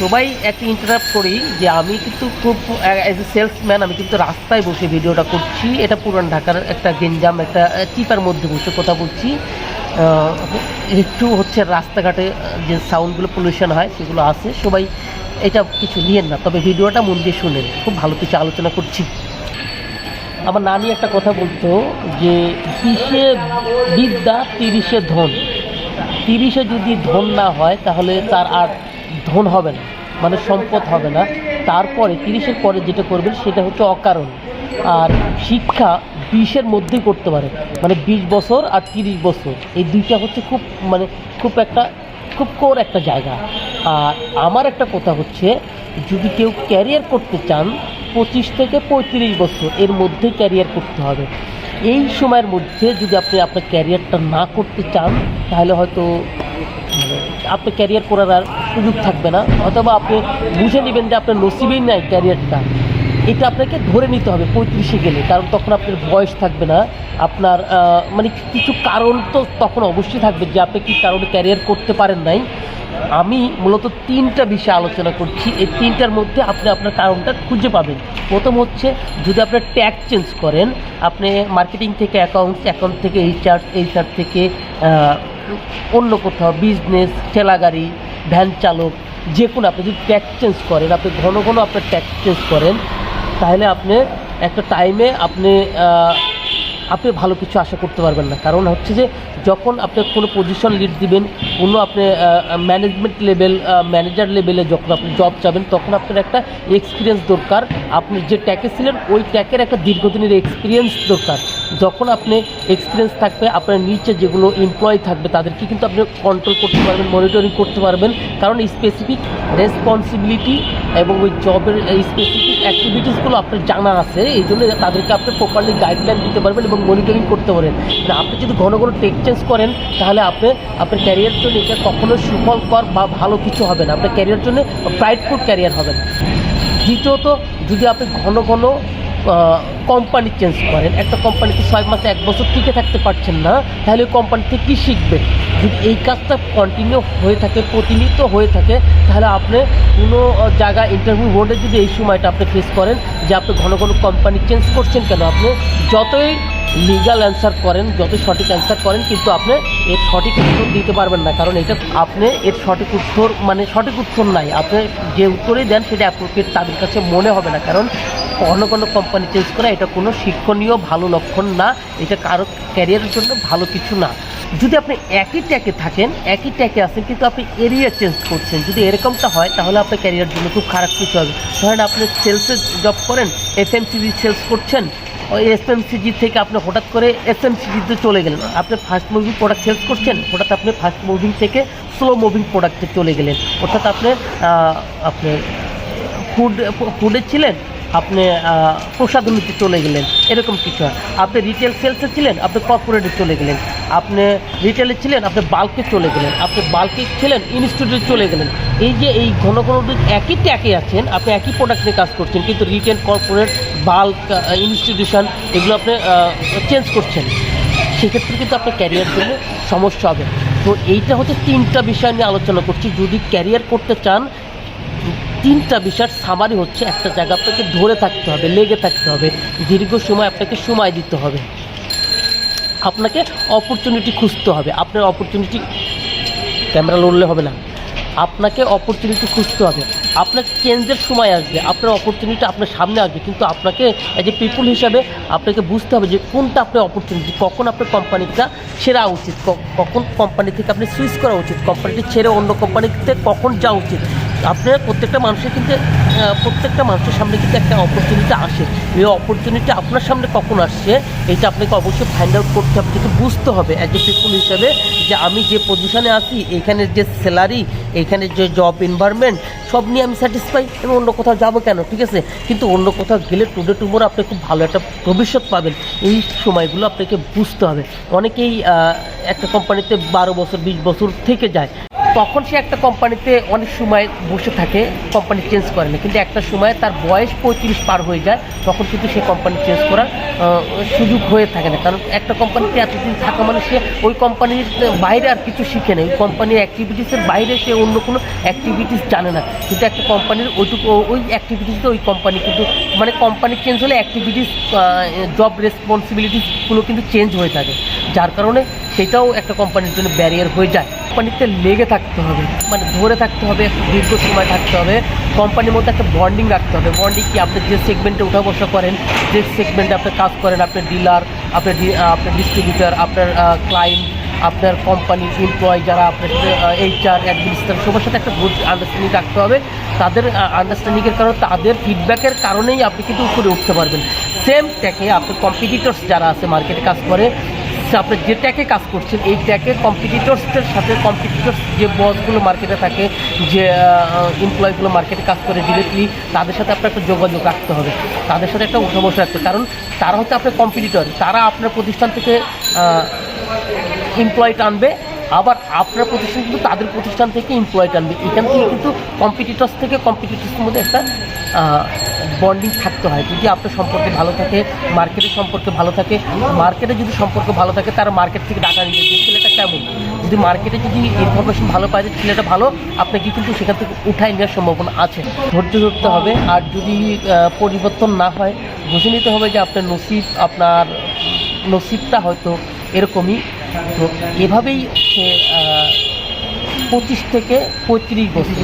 সবাই একটা ইন্টারাপ্ট করি যে আমি কিন্তু খুব অ্যাজ এ সেলসম্যান আমি কিন্তু রাস্তায় বসে ভিডিওটা করছি। এটা পুরান ঢাকার একটা গেঞ্জাম, একটা চিপার মধ্যে বসে কথা বলছি। একটু হচ্ছে রাস্তাঘাটে যে সাউন্ডগুলো পলিউশন হয় সেগুলো আছে। সবাই এটা কিছু নিয়েন না, তবে ভিডিওটা মন দিয়ে শুনেন। খুব ভালো কিছু আলোচনা করছি। আমার নানি একটা কথা বলতো যে বিশে বিদ্যা, তিরিশে ধন। তিরিশে যদি ধন না হয় তাহলে তার আর ধন হবে না মানে সম্পদ হবে না। তারপরে, তিরিশের পরে যেটা করবেন, সেটা হচ্ছে অকারণ। আর শিক্ষা বিশের মধ্যেই করতে পারে মানে বিশ বছর আর তিরিশ বছর। এই দুইটা হচ্ছে খুব মানে খুব একটা, খুব কোর একটা জায়গা। আর আমার একটা কথা হচ্ছে, যদি কেউ ক্যারিয়ার করতে চান, পঁচিশ থেকে পঁয়ত্রিশ বছর এর মধ্যে ক্যারিয়ার করতে হবে। এই সময়ের মধ্যে যদি আপনি আপনার ক্যারিয়ারটা না করতে চান, তাহলে হয়তো মানে আপনি ক্যারিয়ার করার আর সুযোগ থাকবে না, অথবা আপনি বুঝে নেবেন যে আপনার নসিবেই নাই ক্যারিয়ারটা। এটা আপনাকে ধরে নিতে হবে পঁয়ত্রিশে গেলে, কারণ তখন আপনার বয়স থাকবে না। আপনার মানে কিছু কারণ তো তখন অবশ্যই থাকবে যে আপনি কি কারণে ক্যারিয়ার করতে পারেন নাই। আমি মূলত তিনটা বিষয় আলোচনা করছি, এই তিনটার মধ্যে আপনি আপনার কারণটা খুঁজে পাবেন। প্রথম হচ্ছে, যদি আপনার ট্যাগ চেঞ্জ করেন, আপনি মার্কেটিং থেকে অ্যাকাউন্টস, অ্যাকাউন্ট থেকে এইচআর এইচআর থেকে অন্য কোথাও, বিজনেস ঠেলা গাড়ি ভ্যান চালক, যে কোনো আপনি যদি ট্যাগ চেঞ্জ করেন, আপনি ঘন ঘন আপনার ট্যাগ চেঞ্জ করেন, তাহলে আপনি একটা টাইমে আপনি আপনি ভালো কিছু আশা করতে পারবেন না। কারণ হচ্ছে যে, যখন আপনি কোনো পজিশন লিড দিবেন, কোনো আপনি ম্যানেজমেন্ট লেভেল ম্যানেজার লেভেলে যখন আপনি জব চাবেন, তখন আপনার একটা এক্সপিরিয়েন্স দরকার। আপনি যে ট্যাকে ছিলেন, ওই ট্যাকের একটা দীর্ঘদিনের এক্সপিরিয়েন্স দরকার। যখন আপনি এক্সপিরিয়েন্স থাকবে, আপনার নিচে যেগুলো এমপ্লয়ি থাকবে, তাদেরকে কিন্তু আপনি কন্ট্রোল করতে পারবেন মনিটরিং করতে পারবেন। কারণ স্পেসিফিক রেসপন্সিবিলিটি এবং ওই জবের এই স্পেসিফিক অ্যাক্টিভিটিসগুলো আপনার জানা আছে, এই জন্য তাদেরকে আপনি প্রপারলি গাইডলাইন দিতে পারবেন এবং মনিটরিং করতে পারেন। মানে আপনি যদি ঘন ঘন টেক চেঞ্জ করেন, তাহলে আপনি, আপনার ক্যারিয়ার জন্য এটা কখনো সুফলকর বা ভালো কিছু হবে না। আপনার ক্যারিয়ার জন্য প্রাইডফুড ক্যারিয়ার হবে না। দ্বিতীয়ত, যদি আপনি ঘন ঘন কোম্পানি চেঞ্জ করেন। একটা কোম্পানিতে ছয় মাসে এক বছর টিকে থাকতে পারছেন না, তাহলে ওই কোম্পানিতে কী শিখবেন যদি এই কাজটা কন্টিনিউ হয়ে থাকে, প্রতিনিয়ত হয়ে থাকে, তাহলে আপনি কোনো জায়গায় ইন্টারভিউ বোর্ডে যদি এই সময়টা আপনি ফেস করেন, যে আপনি ঘন ঘন কোম্পানি চেঞ্জ করছেন কেন, আপনি যতই লিগাল অ্যান্সার করেন যত সঠিক অ্যান্সার করেন, কিন্তু আপনি এর সঠিক উত্তর দিতে পারবেন না। কারণ এটা আপনি এর সঠিক উত্তর মানে সঠিক উত্তর নাই। আপনি যে উত্তরই দেন, সেটা অ্যাপ্রোপ্রিয়েট তাদের কাছে মনে হবে না। কারণ অন্য কোনো কোম্পানি চেঞ্জ করা, এটা কোনো শিক্ষণীয়, ভালো লক্ষণ না। এটা কারও ক্যারিয়ারের জন্য ভালো কিছু না। যদি আপনি একই ট্যাকে থাকেন, একই ট্যাকে আছেন, কিন্তু আপনি এরিয়া চেঞ্জ করছেন, যদি এরকমটা হয়, তাহলে আপনার ক্যারিয়ার জন্য খুব খারাপ কিছু হবে। ধরেন আপনি সেলসে জব করেন এফএমসিজি সেলস করছেন, ওই এসএমসিজি থেকে আপনি হঠাৎ করে এসএমসিজিতে চলে গেলেন। আপনি ফার্স্ট মুভিং প্রোডাক্ট সেলস করছেন, হঠাৎ আপনি ফার্স্ট মুভিং থেকে স্লো মুভিং প্রোডাক্টে চলে গেলেন। অর্থাৎ আপনি আপনি ফুড ফুডে ছিলেন আপনি আহ, প্রসাধনীতে চলে গেলেন এরকম কিছু হয়। আপনি রিটেল সেলসে ছিলেন আপনি কর্পোরেটে চলে গেলেন। আপনি রিটেলে ছিলেন আপনি বাল্কে চলে গেলেন। আপনি বাল্কে ছিলেন ইনস্টিটিউটে চলে গেলেন। এই যে এই ঘন ঘন একই ট্যাকে আছেন আপনি একই প্রোডাক্ট নিয়ে কাজ করছেন কিন্তু রিটেল কর্পোরেট বাল্ক ইনস্টিটিউশন এগুলো আপনি চেঞ্জ করছেন। সেক্ষেত্রে কিন্তু আপনার ক্যারিয়ার জন্য সমস্যা হবে। তো এইটা হচ্ছে তিনটা বিষয় নিয়ে আলোচনা করছি। যদি ক্যারিয়ার করতে চান তিনটা বিষয়ের সামারি হচ্ছে একটা জায়গা, আপনাকে ধরে থাকতে হবে, লেগে থাকতে হবে, দীর্ঘ সময় আপনাকে সময় দিতে হবে। আপনাকে অপরচুনিটি খুঁজতে হবে। আপনার অপরচুনিটি ক্যামেরা লড়লে হবে না। আপনাকে অপরচুনিটি খুঁজতে হবে। আপনার চেঞ্জের সময় আসবে। আপনার অপরচুনিটি আপনার সামনে আসবে। কিন্তু আপনাকে এজ এ পিপুল হিসাবে আপনাকে বুঝতে হবে যে কোনটা আপনার অপরচুনিটি কখন আপনার কোম্পানিটা ছেড়া উচিত কখন কোম্পানি থেকে আপনি সুইচ করা উচিত কোম্পানিটি ছেড়ে অন্য কোম্পানিতে কখন যাওয়া উচিত। আপনার প্রত্যেকটা মানুষের কিন্তু প্রত্যেকটা মানুষের সামনে কিন্তু একটা অপরচুনিটি আসে। এই অপরচুনিটি আপনার সামনে কখন আসছে, এটা আপনাকে অবশ্যই ফাইন্ড আউট করতে হবে, কিন্তু বুঝতে হবে অ্যাজ এ পিপুল হিসেবে যে আমি যে পজিশনে আছি এখানের যে স্যালারি এখানে যে জব এনভায়রনমেন্ট সব নিয়ে আমি স্যাটিসফাই এবং অন্য কোথাও যাব কেন, ঠিক আছে? কিন্তু অন্য কোথাও গেলে টুডে টুমোর আপনি খুব ভালো একটা ভবিষ্যৎ পাবেন। এই সময়গুলো আপনাকে বুঝতে হবে। অনেকেই একটা কোম্পানিতে বারো বছর, বিশ বছর থেকে যায়। তখন সে একটা কোম্পানিতে অনেক সময় বসে থাকে, কোম্পানি চেঞ্জ করে না। কিন্তু একটা সময় তার বয়স পঁয়ত্রিশ পার হয়ে যায়, তখন কিন্তু সে কোম্পানি চেঞ্জ করার সুযোগ হয়ে থাকে না। কারণ একটা কোম্পানিতে এতদিন থাকা মানে সে ওই কোম্পানির বাইরে আর কিছু শিখে নেই ওই কোম্পানির অ্যাক্টিভিটিসের বাইরে সে অন্য কোনো অ্যাক্টিভিটিস জানে না। কিন্তু একটা কোম্পানির ওইটুকু, ওই অ্যাক্টিভিটিসটা ওই কোম্পানি কিন্তু মানে কোম্পানি চেঞ্জ হলে অ্যাক্টিভিটিস জব রেসপন্সিবিলিটিসগুলো কিন্তু চেঞ্জ হয়ে থাকে। যার কারণে সেটাও একটা কোম্পানির জন্য ব্যারিয়ার হয়ে যায়। কোম্পানিতে লেগে থাকতে হবে মানে ধরে থাকতে হবে, দীর্ঘ সময় থাকতে হবে। কোম্পানির মধ্যে একটা বন্ডিং রাখতে হবে। বন্ডিং কি? আপনি যে সেগমেন্টে উঠা বসা করেন, যে সেগমেন্টে আপনি কাজ করেন আপনার ডিলার আপনার আপনার ডিস্ট্রিবিউটার আপনার ক্লায়েন্ট আপনার কোম্পানি এমপ্লয় যারা আপনার সাথে এইচআর অ্যাডমিনিস্ট্রেটর সবার সাথে একটা গুড আন্ডারস্ট্যান্ডিং রাখতে হবে। তাদের আন্ডারস্ট্যান্ডিংয়ের কারণে তাদের ফিডব্যাকের কারণেই আপনি কিন্তু উপরে উঠতে পারবেন। সেম ট্যাকে আপনার কম্পিটিটর্স যারা আছে মার্কেটে কাজ করে সে আপনি যে ট্যাকে কাজ করছেন, এই ট্যাকে কম্পিটিটর্সদের সাথে কম্পিটিটর্স যে বসগুলো মার্কেটে থাকে, যে এমপ্লয়গুলো মার্কেটে কাজ করে ডিরেক্টলি তাদের সাথে আপনার একটা যোগাযোগ রাখতে হবে। তাদের সাথে একটা উঠা বসে রাখতে কারণ তারা হচ্ছে আপনার কম্পিটিটর তারা আপনার প্রতিষ্ঠান থেকে এমপ্লয় টানবে আবার আপনার প্রতিষ্ঠান কিন্তু তাদের প্রতিষ্ঠান থেকে এমপ্লয় টানবে এখান থেকে কিন্তু কম্পিটিটর্স থেকে কম্পিটিটর্সের মধ্যে একটা বন্ডিং থাকতে হয়। যদি আপনার সম্পর্কে ভালো থাকে মার্কেটের সম্পর্কে ভালো থাকে মার্কেটে যদি সম্পর্ক ভালো থাকে, তারা মার্কেট থেকে ডাটা নিবে যে ছেলেটা কেমন? যদি মার্কেটে যদি ইনফরমেশন ভালো পায় যে ছেলেটা ভালো, আপনাকে কিন্তু সেখান থেকে উঠাই নেওয়ার সম্ভাবনা আছে। ধৈর্য ধরতে হবে। আর যদি পরিবর্তন না হয়, বুঝে নিতে হবে যে আপনার নসিব, আপনার নসিবটা হয়তো এরকমই। তো এভাবেই সে পঁচিশ থেকে পঁয়ত্রিশ বছর।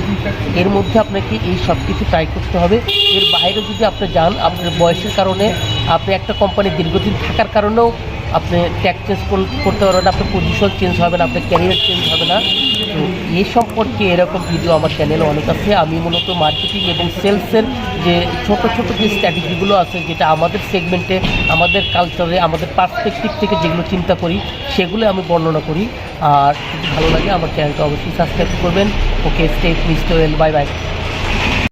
এর মধ্যে আপনাকে এই সব কিছু ট্রাই করতে হবে। এর বাইরে যদি আপনি যান, আপনার বয়সের কারণে আপনি একটা কোম্পানি দীর্ঘদিন থাকার কারণেও আপনি ট্যাক্স চেঞ্জ করতে পারবেন আপনার পজিশন চেঞ্জ হবে না, আপনার ক্যারিয়ার চেঞ্জ হবে না। তো এ সম্পর্কে এরকম ভিডিও আমার চ্যানেলে অনেক আছে। আমি মূলত মার্কেটিং এবং সেলসের যে ছোট ছোট যে স্ট্র্যাটেজিগুলো আছে, যেটা আমাদের সেগমেন্টে আমাদের কালচারে আমাদের পার্সপেক্টিভ থেকে যেগুলো চিন্তা করি, সেগুলো আমি বর্ণনা করি। আর ভালো লাগে, আমার চ্যানেলটা অবশ্যই সাবস্ক্রাইব করবেন। Okay step mister L bye bye